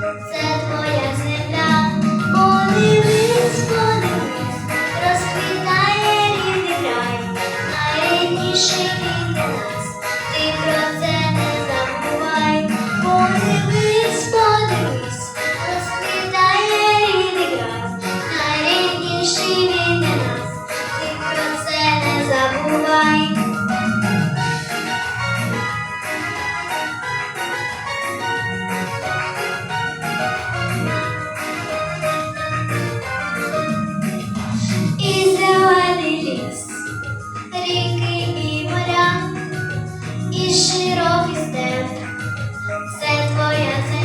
це твоя і широкий степ, це твоя земля.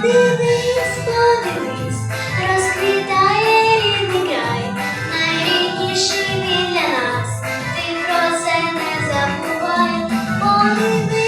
Подивись, подивись, розквітає рідний край, найрідніший він для нас, ти про це не забувай, бо подивись.